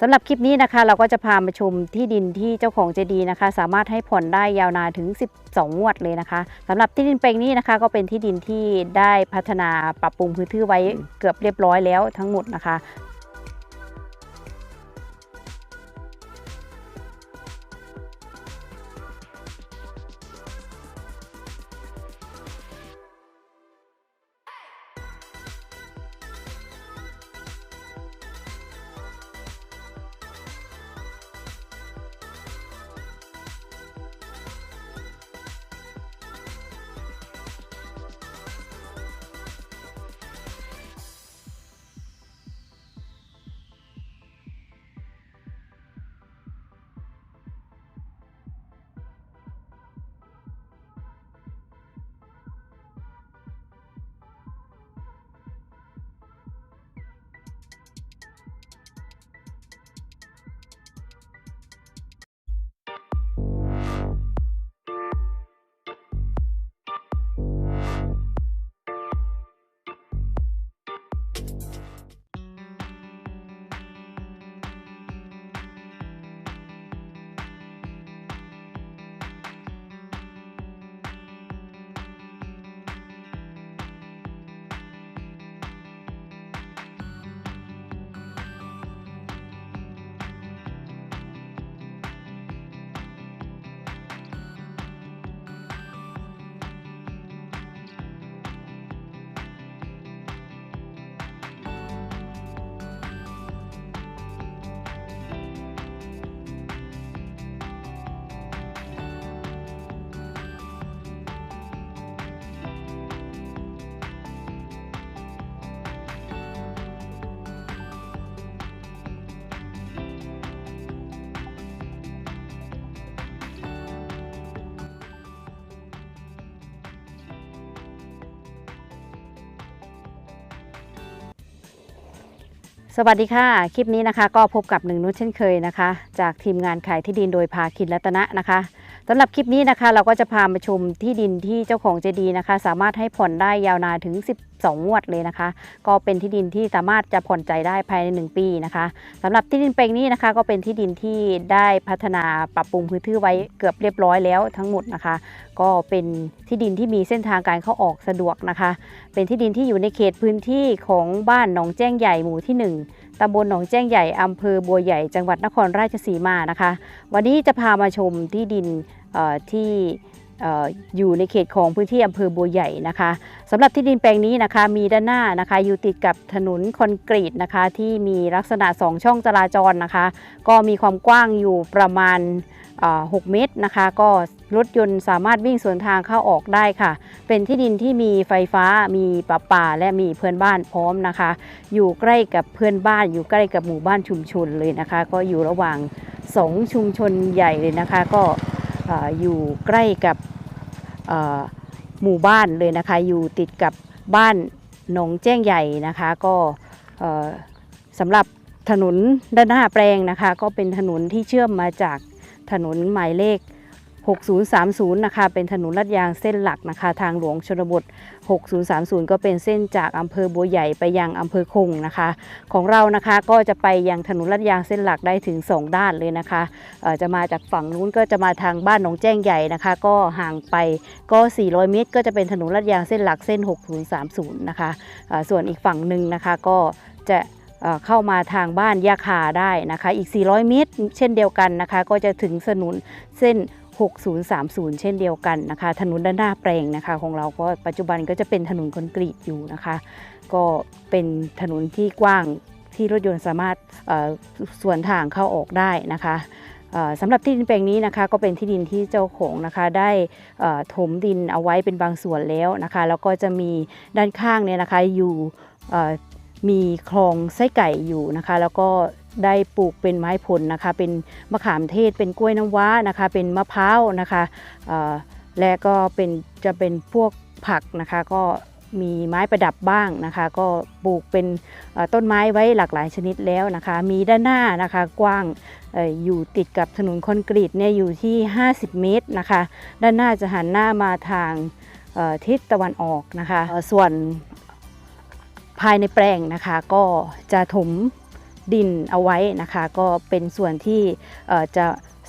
สำหรับคลิปนี้นะคะ เราก็จะพามาชมที่ดินที่เจ้าของเจดีนะคะ สามารถให้ผ่อนได้ยาวนานถึง 12 งวดเลยนะคะสำหรับที่ดินแปลงนี้นะคะ ก็เป็นที่ดินที่ได้พัฒนาปรับปรุงพื้นที่ไว้เกือบเรียบร้อยแล้วทั้งหมดนะคะ สวัสดีค่ะ คลิปนี้นะคะ ก็พบกับหนึ่งนุชเช่นเคยนะคะ จากทีมงานขายที่ดินโดยภาคินรัตนะนะคะ สำหรับคลิปนี้นะคะ เราก็จะพามาชมที่ดินที่เจ้าของเจดีนะคะ สามารถให้ผ่อนได้ยาวนานถึง 12 งวดเลยนะคะ ก็เป็นที่ดินที่สามารถจะผ่อนใจได้ภายใน 1 ปีนะคะสำหรับที่ดินแปลงนี้นะคะ ก็เป็นที่ดินที่ได้พัฒนาปรับปรุงพื้นที่ไว้เกือบเรียบร้อยแล้วทั้งหมดนะคะ ก็เป็นที่ดินที่มีเส้นทางการเข้าออกสะดวกนะคะ เป็นที่ดินที่อยู่ในเขตพื้นที่ของบ้านหนองแจ้งใหญ่หมู่ที่ 1ตำบลหนองแจ้งใหญ่ อำเภอบัวใหญ่ จังหวัดนครราชสีมานะคะ วันนี้จะพามาชมที่ดิน ที่อยู่ในเขตของพื้นที่อำเภอบัวใหญ่นะคะสำหรับที่ดินแปลงนี้นะคะมีด้านหน้านะคะอยู่ติดกับถนนคอนกรีตนะคะที่มีลักษณะ 2 ช่องจราจรนะคะ ก็มีความกว้างอยู่ประมาณ 6 เมตรนะคะ ก็รถยนต์สามารถวิ่งสวนทางเข้าออกได้ค่ะ เป็นที่ดินที่มีไฟฟ้ามีประปาและมีเพื่อนบ้านพร้อมนะคะ อยู่ใกล้กับเพื่อนบ้าน อยู่ใกล้กับหมู่บ้านชุมชนเลยนะคะ ก็อยู่ระหว่างสองชุมชนใหญ่เลยนะคะ ก็ ออยู่ใกล้กับหมู่บ้านเลยนะคะ อยู่ติดกับบ้านหนองแจ้งใหญ่นะคะ ก็สำหรับถนนด้านหน้าแปลงนะคะ ก็เป็นถนนที่เชื่อมมาจากถนนหมายเลข 6030 นะคะ เป็นถนนลาดยางเส้นหลักนะคะ ทางหลวงชนบท 6030 ก็เป็นเส้นจากอำเภอบัวใหญ่ไปยังอำเภอคงนะคะ ของเรานะคะก็จะไปยังถนนลาดยางเส้นหลักได้ถึง 2 ด้านเลยนะคะจะมาจากฝั่งนู้นก็จะมาทางบ้านหนองแจ้งใหญ่นะคะ ก็ห่างไปก็ 400 เมตร ก็จะเป็นถนนลาดยางเส้นหลักเส้น 6030 นะคะส่วนอีกฝั่งหนึ่งนะคะก็จะเข้ามาทางบ้านยาคาได้นะคะ อีก 400 เมตร เช่นเดียวกันนะคะ ก็จะถึงถนนเส้น 6030 เช่นเดียวกันนะคะถนนด้านหน้าแปลงนะคะ ของเราก็ปัจจุบันก็จะเป็นถนนคอนกรีตอยู่นะคะ ก็เป็นถนนที่กว้างที่รถยนต์สามารถเอ่วนทางเข้าออกได้นะคะสำหรับที่ดินแปลงนี้นะคะก็เป็นที่ดินที่เจ้าของนะคะได้ถมดินเอาไว้เป็นบางส่วนแล้วนะคะแล้วก็จะมีด้านข้างเนี่ยนะคะอยู่มีคลองไส้ไก่อยู่นะคะ แล้วก็ ได้ปลูกเป็นไม้ผลนะคะ เป็นมะขามเทศ เป็นกล้วยน้ำว้านะคะ เป็นมะพร้าวนะคะและก็เป็นจะเป็นพวกผักนะคะ ก็มีไม้ประดับบ้างนะคะ ก็ปลูกเป็นต้นไม้ไว้หลากหลายชนิดแล้วนะคะ มีด้านหน้านะคะกว้างอยู่ติดกับถนนคอนกรีตเนี่ยอยู่ที่ 50 เมตรนะคะ ด้านหน้าจะหันหน้ามาทางทิศตะวันออกนะคะ ส่วนภายในแปลงนะคะก็จะถม ดินเอาไว้นะคะ ก็เป็นส่วนที่จะ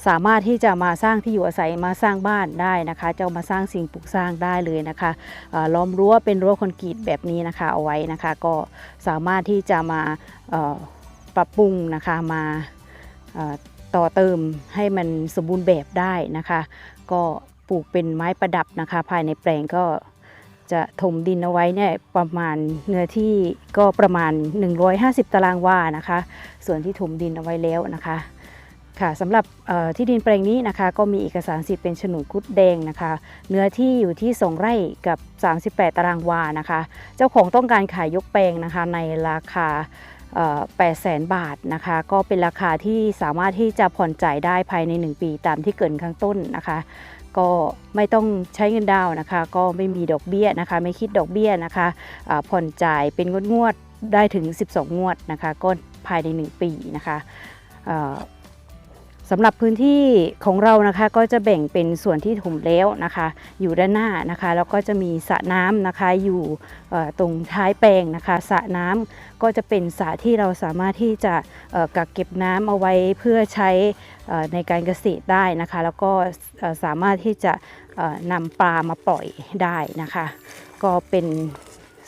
สามารถที่จะมาสร้างที่อยู่อาศัยมาสร้างบ้านได้นะคะ จะมาสร้างสิ่งปลูกสร้างได้เลยนะคะล้อมรั้วเป็นรั้วคอนกรีตแบบนี้นะคะเอาไว้นะคะ ก็สามารถที่จะมาปรับปรุงนะคะมาต่อเติมให้มันสมบูรณ์แบบได้นะคะ ก็ปลูกเป็นไม้ประดับนะคะ ภายในแปลงก็ จะถมดินเอาไว้เนี่ยประมาณเนื้อที่ก็ประมาณ 150 ตารางวานะคะ ส่วนที่ถมดินเอาไว้แล้วนะคะค่ะสำหรับที่ดินแปลงนี้นะคะ ก็มีเอกสารสิทธิ์เป็นโฉนดคุดแดงนะคะ เนื้อที่อยู่ที่ 2 ไร่กับ 38 ตารางวานะคะ เจ้าของต้องการขายยกแปลงนะคะในราคา8 0 0แสนบาทนะคะ ก็เป็นราคาที่สามารถที่จะผ่อนจ่ายได้ภายใน 1 ปีตามที่เกินข้างต้นนะคะ ก็ไม่ต้องใช้เงินดาวนะคะ ก็ไม่มีดอกเบี้ยนะคะ ไม่คิดดอกเบี้ยนะคะะผ่อนจ่ายเป็นงวดงวดได้ถึง 12 งวดนะคะก็ภายใน 1 ปีนะคะ สำหรับพื้นที่ของเรานะคะก็จะแบ่งเป็นส่วนที่ถมแล้วนะคะ อยู่ด้านหน้านะคะแล้วก็จะมีสระน้ำนะคะอยู่ตรงท้ายแปลงนะคะสระน้ำก็จะเป็นสระที่เราสามารถที่จะกักเก็บน้ำเอาไว้เพื่อใช้ในการเกษตรได้นะคะ แล้วก็สามารถที่จะนำปลามาปล่อยได้นะคะ ก็เป็น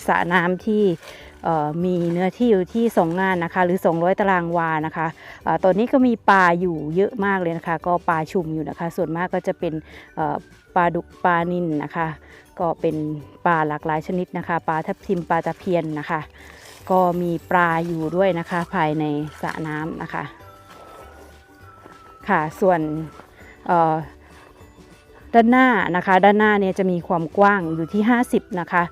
สระน้ำที่ มีเนื้อที่อยู่ที่ 2 งานนะคะ หรือ 200 ตารางวานะคะอตอนนี้ก็มีปลาอยู่เยอะมากเลยนะคะ ก็ปลาชุมอยู่นะคะ ส่วนมากก็จะเป็นปลาดุกปลานิลนะคะ ก็เป็นปลาหลากหลายชนิดนะคะปลาทับทิมปลาตะเพียนนะคะ ก็มีปลาอยู่ด้วยนะคะ ภายในสระน้ำนะคะ ค่ะส่วนเอ่อ ด้านหน้านะคะ ด้านหน้าเนี่ยจะมีความกว้างอยู่ที่ 50 นะคะ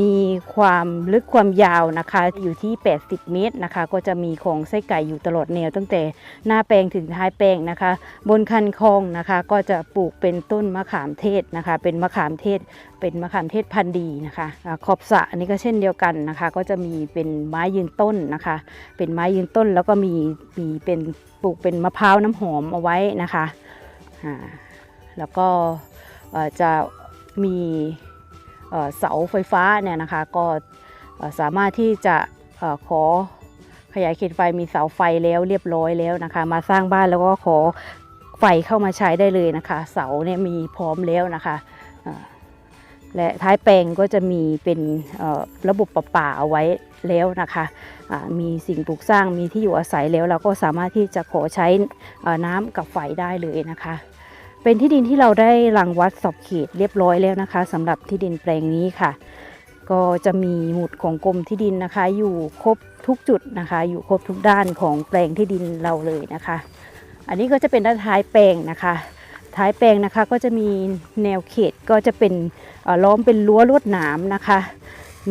มีความลึกความยาวนะคะอยู่ที่ 80 เมตรนะคะ ก็จะมีของไส้ไก่อยู่ตลอดแนว ตั้งแต่หน้าแปลงถึงท้ายแปลงนะคะ บนคันคลองนะคะ ก็จะปลูกเป็นต้นมะขามเทศนะคะ เป็นมะขามเทศ เป็นมะขามเทศพันธุ์ดีนะคะขอบสระอันนี้ก็เช่นเดียวกันนะคะ ก็จะมีเป็นไม้ยืนต้นนะคะ เป็นไม้ยืนต้นแล้วก็มีมีเป็นปลูกเป็นมะพร้าวน้ำหอมเอาไว้นะคะอ่า แล้วก็จะมีเสาไฟฟ้าเนี่ยนะคะ ก็สามารถที่จะขอขยายเขตไฟมีเสาไฟแล้วเรียบร้อยแล้วนะคะ มาสร้างบ้านแล้วก็ขอไฟเข้ามาใช้ได้เลยนะคะ เสาเนี่ยมีพร้อมแล้วนะคะและท้ายแปลงก็จะมีเป็นระบบประปาเอาไว้แล้วนะคะมีสิ่งปลูกสร้างมีที่อยู่อาศัยแล้ว เราก็สามารถที่จะขอใช้น้ำกับไฟได้เลยนะคะ เป็นที่ดินที่เราได้รังวัดสอบเขตเรียบร้อยแล้วนะคะสำหรับที่ดินแปลงนี้ค่ะ ก็จะมีหมุดของกรมที่ดินนะคะ อยู่ครบทุกจุดนะคะ อยู่ครบทุกด้านของแปลงที่ดินเราเลยนะคะ อันนี้ก็จะเป็นด้านท้ายแปลงนะคะ ท้ายแปลงนะคะก็จะมีแนวเขตก็จะเป็นล้อมเป็นรั้วลวดหนามนะคะ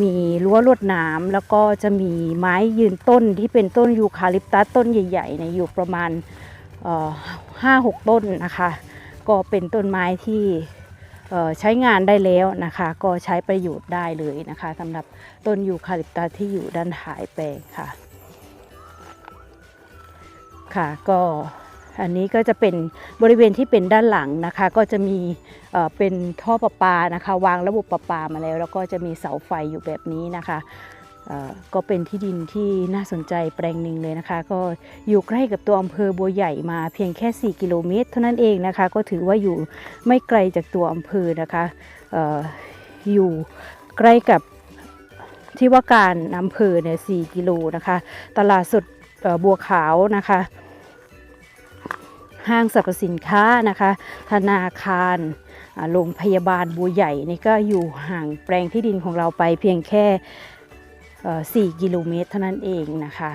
มีรั้วลวดหนามแล้วก็จะมีไม้ยืนต้นที่เป็นต้นยูคาลิปตัสต้นใหญ่ๆเนี่ยอยู่ประมาณห้าหกต้นนะคะ ก็เป็นต้นไม้ที่ใช้งานได้แล้วนะคะ ก็ใช้ประโยชน์ได้เลยนะคะสำหรับต้นยูคาลิปตัสที่อยู่ด้านท้ายแปลงค่ะ ค่ะก็อันนี้ก็จะเป็นบริเวณที่เป็นด้านหลังนะคะ ก็จะมีเเป็นท่อประปานะคะ วางระบบประปามาแล้ว แล้วก็จะมีเสาไฟอยู่แบบนี้นะคะ ก็เป็นที่ดินที่น่าสนใจแปลงหนึ่งเลยนะคะ ก็อยู่ใกล้กับตัวอำเภอบัวใหญ่มาเพียงแค่ 4 กิโลเมตร เท่านั้นเองนะคะ ก็ถือว่าอยู่ไม่ไกลจากตัวอำเภอนะคะออยู่ใกล้กับที่ว่าการอำเภอเนี่ย4กิโลนะคะ ตลาดสดบัวขาวนะคะ ห้างสรรพสินค้านะคะ ธนาคารโรงพยาบาลบัวใหญ่นี่ก็อยู่ห่างแปลงที่ดินของเราไปเพียงแค่ 4กิโลเมตรเท่านั้นเองนะคะ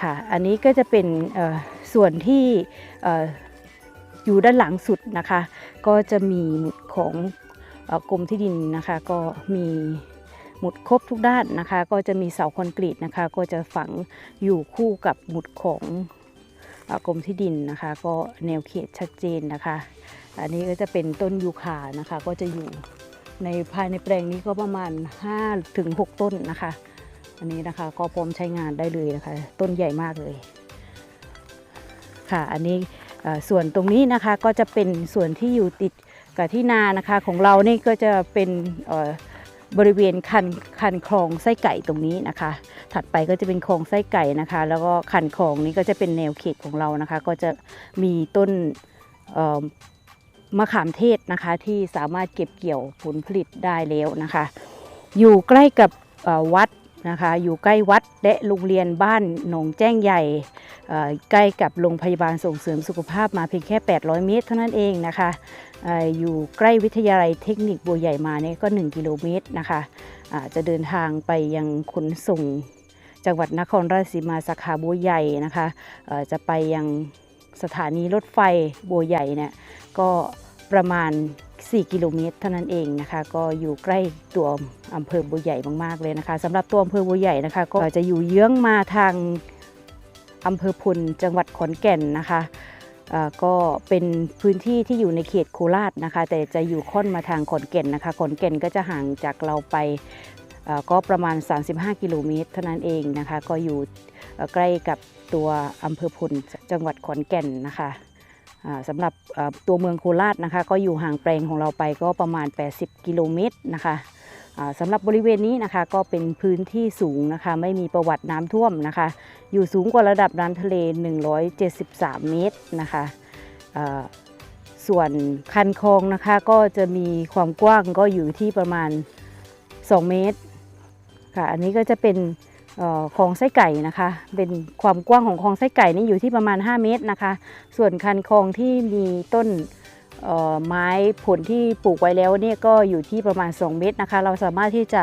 ค่ะอันนี้ก็จะเป็นส่วนที่ออยู่ด้านหลังสุดนะคะ ก็จะมีหมุดของอกรมที่ดินนะคะ ก็มีหมุดครบทุกด้านนะคะ ก็จะมีเสาคอนกรีตนะคะ ก็จะฝังอยู่คู่กับหมุดของอกรมที่ดินนะคะ ก็แนวเขตชัดเจนนะคะ อันนี้ก็จะเป็นต้นยูคานะคะ ก็จะอยู่ ในภายในแปลงนี้ก็ประมาณ 5 ถึง 6 ต้นนะคะ อันนี้นะคะก็พร้อมใช้งานได้เลยนะคะ ต้นใหญ่มากเลย ค่ะ อันนี้ส่วนตรงนี้นะคะก็จะเป็นส่วนที่อยู่ติดกับที่นานะคะของเรานี่ก็จะเป็นบริเวณคันคันคลองไส้ไก่ตรงนี้นะคะ ถัดไปก็จะเป็นคลองไส้ไก่นะคะ แล้วก็คันคลองนี้ก็จะเป็นแนวเขตของเรานะคะ ก็จะมีต้น มะขามเทศนะคะที่สามารถเก็บเกี่ยวผลผลิตได้แล้วนะคะ อยู่ใกล้กับวัดนะคะอยู่ใกล้วัดและโรงเรียนบ้านหนองแจ้งใหญ่ใกล้กับโรงพยาบาลส่งเสริมสุขภาพมาเพียงแค่ 800 เมตร เท่านั้นเองนะคะออยู่ใกล้วิทยาลัยเทคนิคบัวใหญ่มาเนี่ยก็ 1 กิโลเมตรนะคะอ่าจะเดินทางไปยังขนส่งจังหวัดนครราชสีมาสาขาบัวใหญ่นะคะเอ่อจะไปยังสถานีรถไฟบัวใหญ่เนี่ย ก็ประมาณ 4 กิโลเมตรเท่านั้นเองนะคะ ก็อยู่ใกล้ตัวอำเภอบัวใหญ่มากๆเลยนะคะสำหรับตัวอำเภอบัวใหญ่นะคะ ก็จะอยู่เยื้องมาทางอำเภอพลจังหวัดขอนแก่นนะคะก็เป็นพื้นที่ที่อยู่ในเขตโคราชนะคะ แต่จะอยู่ค่อนมาทางขอนแก่นนะคะขอนแก่นก็จะห่างจากเราไปก็ประมาณ 35 กิโลเมตรเท่านั้นเองนะคะ ก็อยู่ใกล้กับตัวอำเภอพลจังหวัดขอนแก่นนะคะ สำหรับตัวเมืองโคราชนะคะ ก็อยู่ห่างแปลงของเราไปก็ประมาณ 80 กิโลเมตรนะคะสำหรับบริเวณนี้นะคะก็เป็นพื้นที่สูงนะคะ ไม่มีประวัติน้ำท่วมนะคะ อยู่สูงกว่าระดับน้ำทะเล 173 เมตรนะคะส่วนคันคลองนะคะก็จะมีความกว้างก็อยู่ที่ประมาณ 2 เมตรค่ะอันนี้ก็จะเป็น คลองไส้ไก่นะคะ เป็นความกว้างของคลองไส้ไก่นี่อยู่ที่ประมาณ 5 เมตรนะคะ ส่วนคันคลองที่มีต้นไม้ผลที่ปลูกไว้แล้วเนี่ยก็อยู่ที่ประมาณ 2 เมตรนะคะ เราสามารถที่จะ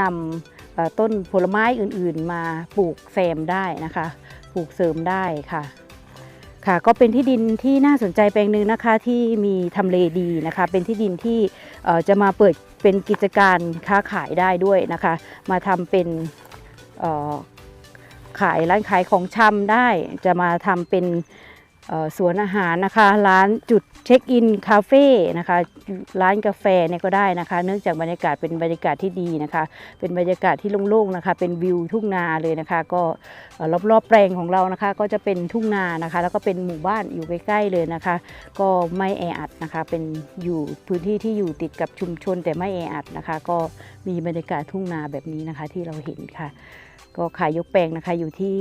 นำต้นผลไม้อื่นๆ มาปลูกแซมได้นะคะ ปลูกเสริมได้ค่ะค่ะก็เป็นที่ดินที่น่าสนใจแปลงหนึ่งนะคะที่มีทำเลดีนะคะ เป็นที่ดินที่จะมาเปิดเป็นกิจการค้าขายได้ด้วยนะคะ มาทำเป็น ขายร้านขายของชำได้ จะมาทำเป็นสวนอาหารนะคะ ร้านจุดเช็คอินคาเฟ่นะคะ ร้านกาแฟเนี่ยก็ได้นะคะ เนื่องจากบรรยากาศเป็นบรรยากาศที่ดีนะคะ เป็นบรรยากาศที่โล่งๆนะคะ เป็นวิวทุ่งนาเลยนะคะ ก็รอบๆแปลงของเรานะคะ ก็จะเป็นทุ่งนานะคะ แล้วก็เป็นหมู่บ้านอยู่ใกล้ๆเลยนะคะ ก็ไม่แออัดนะคะ เป็นอยู่พื้นที่ที่อยู่ติดกับชุมชนแต่ไม่แออัดนะคะ ก็มีบรรยากาศทุ่งนาแบบนี้นะคะที่เราเห็นค่ะ ก็ขายยกแปลงนะคะอยู่ที่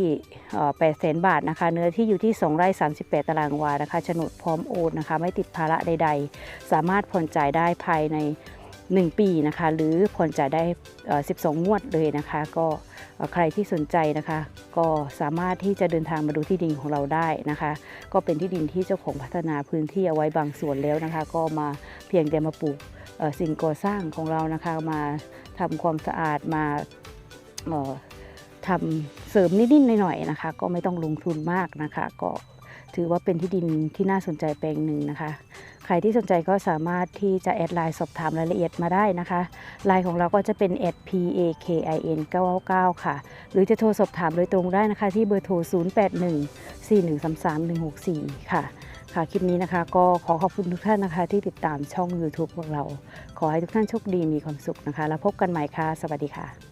แปดแสนบาทนะคะ เนื้อที่อยู่ที่ 2 ไร่38 ตารางวานะคะโฉนดพร้อมโอนนะคะ ไม่ติดภาระใด ๆ สามารถผ่อนจ่ายได้ภายใน 1 ปีนะคะ หรือผ่อนจ่ายได้ 12 งวดเลยนะคะ ก็ใครที่สนใจนะคะ ก็สามารถที่จะเดินทางมาดูที่ดินของเราได้นะคะ ก็เป็นที่ดินที่เจ้าของพัฒนาพื้นที่เอาไว้บางส่วนแล้วนะคะ ก็มาเพียงแต่มาปลูกสิ่งก่อสร้างของเรานะคะมาทำความสะอาดมา ทำเสริมนิดๆหน่อยๆนะคะ ก็ไม่ต้องลงทุนมากนะคะ ก็ถือว่าเป็นที่ดินที่น่าสนใจแปลงหนึ่งนะคะ ใครที่สนใจก็สามารถที่จะแอดไลน์สอบถามรายละเอียดมาได้นะคะไลน์ของเราก็จะเป็น p a k i n 999ค่ะ หรือจะโทรสอบถามโดยตรงได้นะคะ ที่เบอร์โทร 081 4133 164 ค่ะ ค่ะ คลิปนี้นะคะ ก็ขอขอบคุณทุกท่านนะคะ ที่ติดตามช่อง YouTube ของเรา ขอให้ทุกท่านโชคดีมีความสุขนะคะ แล้วพบกันใหม่ค่ะ สวัสดีค่ะ